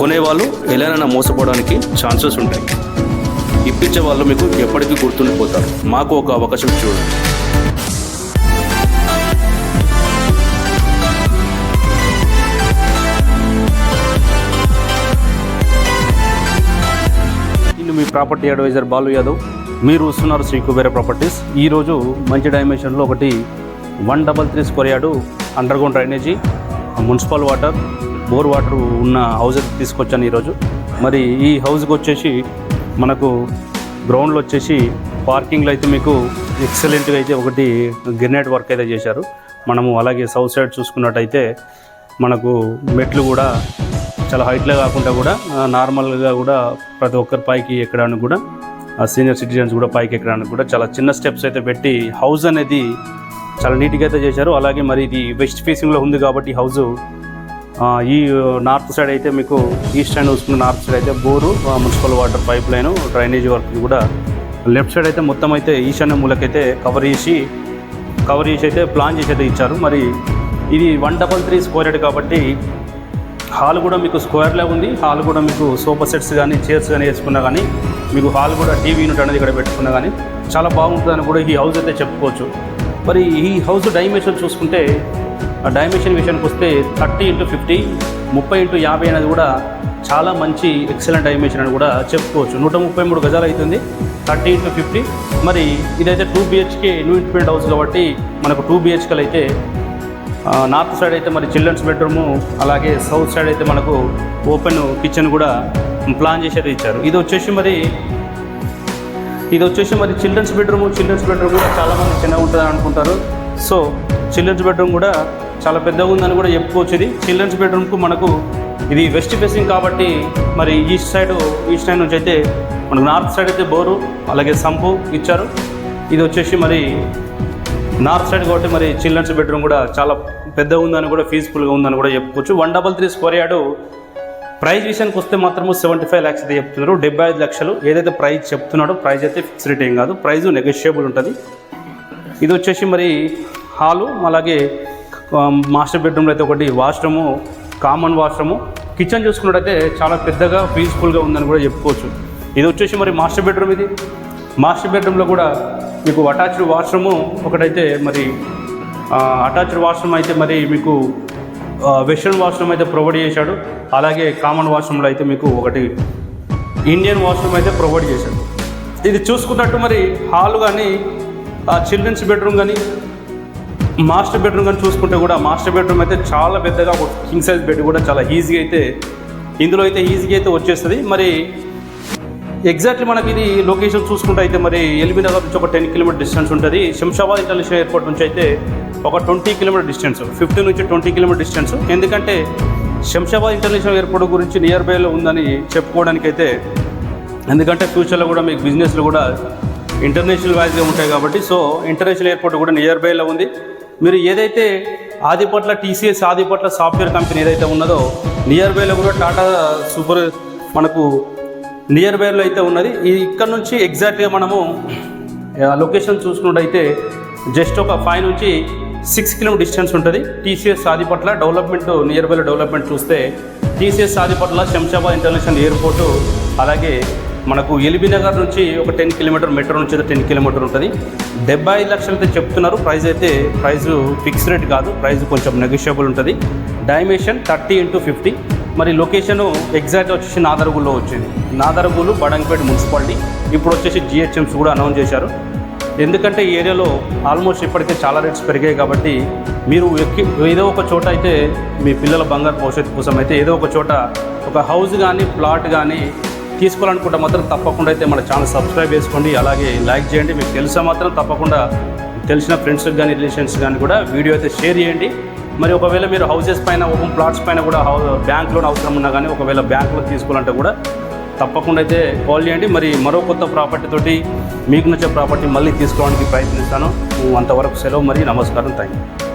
కొనేవాళ్ళు ఎలానైనా మోసపోవడానికి ఛాన్సెస్ ఉంటాయి. ఇప్పించే వాళ్ళు మీకు ఎప్పటికీ గుర్తుండిపోతారు మాకు ఒక అవకాశం చూడండి మీ ప్రాపర్టీ అడ్వైజర్ బాలు యాదవ్. మీరు వస్తున్నారు శ్రీ కుబేర ప్రాపర్టీస్. ఈరోజు మంచి డైమెన్షన్లో ఒకటి one double three square yard underground drainage municipal water bore water ఉన్న హౌస్ తీసుకొచ్చాను ఈరోజు. మరి ఈ హౌస్కి వచ్చేసి మనకు గ్రౌండ్లో వచ్చేసి పార్కింగ్లో అయితే మీకు ఎక్సలెంట్గా అయితే ఒకటి గిర్నెట్ వర్క్ అయితే చేశారు. మనము అలాగే సౌత్ సైడ్ చూసుకున్నట్టయితే మనకు మెట్లు కూడా చాలా హైట్లో కాకుండా కూడా నార్మల్గా కూడా ప్రతి ఒక్కరి పైకి ఎక్కడానికి కూడా ఆ సీనియర్ సిటిజన్స్ కూడా పైకి ఎక్కడానికి కూడా చాలా చిన్న స్టెప్స్ అయితే పెట్టి హౌస్ అనేది చాలా నీట్గా అయితే చేశారు. అలాగే మరి ఇది వెస్ట్ ఫేసింగ్లో ఉంది కాబట్టి హౌస్ ఈ నార్త్ సైడ్ అయితే మీకు ఈస్ట్ అండ్ చూసుకున్న నార్త్ సైడ్ అయితే bore municipal water pipe line drainage work కూడా. లెఫ్ట్ సైడ్ అయితే మొత్తం అయితే ఈశాన్య మూలకైతే కవర్ చేసి కవర్ చేసి అయితే ప్లాన్ చేసి అయితే ఇచ్చారు. మరి ఇది one double three square head కాబట్టి హాల్ కూడా మీకు స్క్వేర్లో ఉంది. హాల్ కూడా మీకు సోఫా సెట్స్ కానీ చైర్స్ కానీ వేసుకున్నా కానీ మీకు హాల్ కూడా టీవీ యూనిట్ అనేది ఇక్కడ పెట్టుకున్నా కానీ చాలా బాగుంటుందని కూడా ఈ హౌస్ అయితే చెప్పుకోవచ్చు. మరి ఈ హౌస్ డైమెన్షన్ చూసుకుంటే డైమెన్షన్ విషయానికి వస్తే థర్టీ ఇంటూ ఫిఫ్టీ ముప్పై ఇంటూ యాభై అనేది కూడా చాలా మంచి ఎక్సలెంట్ డైమెన్షన్ అని కూడా చెప్పుకోవచ్చు. నూట ముప్పై మూడు గజాలు అవుతుంది. Thirty into fifty. మరి ఇదైతే two BHK new independent house కాబట్టి మనకు టూ బిహెచ్కేలు అయితే నార్త్ సైడ్ అయితే మరి చిల్డ్రన్స్ బెడ్రూము అలాగే సౌత్ సైడ్ అయితే మనకు ఓపెన్ కిచెన్ కూడా ప్లాన్ చేసేది ఇచ్చారు. ఇది వచ్చేసి మరి ఇది వచ్చేసి మరి చిల్డ్రన్స్ బెడ్రూమ్ చిల్డ్రన్స్ బెడ్రూమ్ కూడా చాలామంది చిన్నగా ఉంటుంది అనుకుంటారు. సో చిల్డ్రన్స్ బెడ్రూమ్ కూడా చాలా పెద్దగా ఉందని కూడా చెప్పుకోవచ్చు ఇది చిల్డ్రన్స్ బెడ్రూమ్కు మనకు ఇది వెస్ట్ ఫేసింగ్ కాబట్టి మరి ఈస్ట్ సైడ్ ఈస్ట్ సైడ్ నుంచి అయితే మనకు నార్త్ సైడ్ అయితే బోరు అలాగే సంపు ఇచ్చారు. ఇది వచ్చేసి మరి నార్త్ సైడ్ కాబట్టి మరి చిల్డ్రన్స్ బెడ్రూమ్ కూడా చాలా పెద్దగా ఉందని కూడా ఫీజ్ఫుల్గా ఉందని కూడా చెప్పుకోవచ్చు. One double three square yard price విషయానికి వస్తే మాత్రము సెవెంటీ ఫైవ్ ల్యాక్స్ అయితే చెప్తున్నారు. డెబ్బై ఐదు లక్షలు. ఏదైతే ప్రైస్ చెప్తున్నాడో ప్రైజ్ అయితే ఫిక్స్ రేట్ ఏం కాదు. ప్రైజ్ నెగోషియబుల్ ఉంటుంది. ఇది వచ్చేసి మరి హాలు అలాగే మాస్టర్ బెడ్రూమ్లో అయితే ఒకటి వాష్రూము కామన్ వాష్రూము. కిచెన్ చూసుకున్నట్టయితే చాలా పెద్దగా పీస్ఫుల్గా ఉందని కూడా చెప్పుకోవచ్చు. ఇది వచ్చేసి మరి మాస్టర్ బెడ్రూమ్ ఇది. మాస్టర్ బెడ్రూమ్లో కూడా మీకు అటాచ్డ్ వాష్రూము ఒకటైతే మరి అటాచ్డ్ వాష్రూమ్ అయితే మరి మీకు వెస్ట్రన్ వాష్రూమ్ అయితే ప్రొవైడ్ చేశాడు. అలాగే కామన్ వాష్రూమ్లో అయితే మీకు ఒకటి ఇండియన్ వాష్రూమ్ అయితే ప్రొవైడ్ చేశాడు. ఇది చూసుకున్నట్టు మరి హాల్ కానీ చిల్డ్రన్స్ బెడ్రూమ్ కానీ మాస్టర్ బెడ్రూమ్ కానీ చూసుకుంటే కూడా మాస్టర్ బెడ్రూమ్ అయితే చాలా పెద్దగా ఒక కింగ్ సైజ్ బెడ్ కూడా చాలా ఈజీగా అయితే ఇందులో అయితే ఈజీగా అయితే వచ్చేస్తుంది. మరి ఎగ్జాక్ట్లీ మనకి ఇది లొకేషన్ చూసుకుంటే అయితే మరి ఎల్బీ నగర్ నుంచి ఒక టెన్ కిలోమీటర్ డిస్టెన్స్ ఉంటుంది. శంషాబాద్ ఇంటర్నేషనల్ ఎయిర్పోర్ట్ నుంచి అయితే ఒక ట్వంటీ కిలోమీటర్ డిస్టెన్స్ ఫిఫ్టీన్ నుంచి ట్వంటీ కిలోమీటర్ డిస్టెన్స్ ఎందుకంటే శంషాబాద్ ఇంటర్నేషనల్ ఎయిర్పోర్ట్ గురించి నియర్ బైలో ఉందని చెప్పుకోవడానికి అయితే ఎందుకంటే ఫ్యూచర్లో కూడా మీకు బిజినెస్లు కూడా ఇంటర్నేషనల్ వైజ్గా ఉంటాయి కాబట్టి సో ఇంటర్నేషనల్ ఎయిర్పోర్ట్ కూడా నియర్ బైలో ఉంది. మీరు ఏదైతే Adibatla TCS Adibatla software company ఏదైతే ఉన్నదో నియర్ బైలో కూడా టాటా సూపర్ మనకు నియర్ బైలో అయితే ఉన్నది. ఇక్కడ నుంచి ఎగ్జాక్ట్గా మనము లొకేషన్ చూసుకున్నట్టయితే జస్ట్ ఒక ఫైవ్ నుంచి సిక్స్ కిలోమీటర్ డిస్టెన్స్ ఉంటుంది. టీసీఎస్ ఆదిపట్ల డెవలప్మెంట్ నియర్ బైలో డెవలప్మెంట్ చూస్తే TCS Adibatla Shamshabad international airport అలాగే మనకు ఎల్బీ నగర్ నుంచి ఒక టెన్ కిలోమీటర్ మెట్రో నుంచి అయితే టెన్ కిలోమీటర్ ఉంటుంది. డెబ్బై ఐదు లక్షలు అయితే చెప్తున్నారు. ప్రైస్ అయితే ప్రైస్ ఫిక్స్ రేట్ కాదు. ప్రైస్ కొంచెం నెగోషియబుల్ ఉంటుంది. Dimension thirty into fifty. మరి లొకేషన్ ఎగ్జాక్ట్ వచ్చేసి నాదరగుల్లో వచ్చింది. నాదరగులు బడంగపేట మున్సిపాలిటీ. ఇప్పుడు వచ్చేసి జిహెచ్ఎంస్ కూడా అనౌన్స్ చేశారు. ఎందుకంటే ఈ ఏరియాలో ఆల్మోస్ట్ ఇప్పటికే చాలా రేట్స్ పెరిగాయి కాబట్టి మీరు ఎక్కి ఏదో ఒక చోట అయితే మీ పిల్లల బంగారు భవిష్యత్తు కోసం అయితే ఏదో ఒక చోట ఒక హౌస్ కానీ ప్లాట్ కానీ తీసుకోవాలనుకుంటే మాత్రం తప్పకుండా అయితే మన ఛానల్ సబ్స్క్రైబ్ చేసుకోండి. అలాగే లైక్ చేయండి. మీకు తెలిసే మాత్రం తప్పకుండా తెలిసిన ఫ్రెండ్స్కి కానీ రిలేషన్స్ కానీ కూడా వీడియో అయితే షేర్ చేయండి. మరి ఒకవేళ మీరు హౌసెస్ పైన ఓపెన్ ప్లాట్స్ పైన కూడా హౌ బ్యాంక్ లోన్ అవసరం ఉన్నా కానీ ఒకవేళ బ్యాంకులో తీసుకోవాలంటే కూడా తప్పకుండా అయితే కాల్ చేయండి. మరి మరో కొత్త ప్రాపర్టీ తోటి మీకు నచ్చే ప్రాపర్టీ మళ్ళీ తీసుకోవడానికి ప్రయత్నిస్తాను. అంతవరకు సెలవు మరి నమస్కారం థ్యాంక్ యూ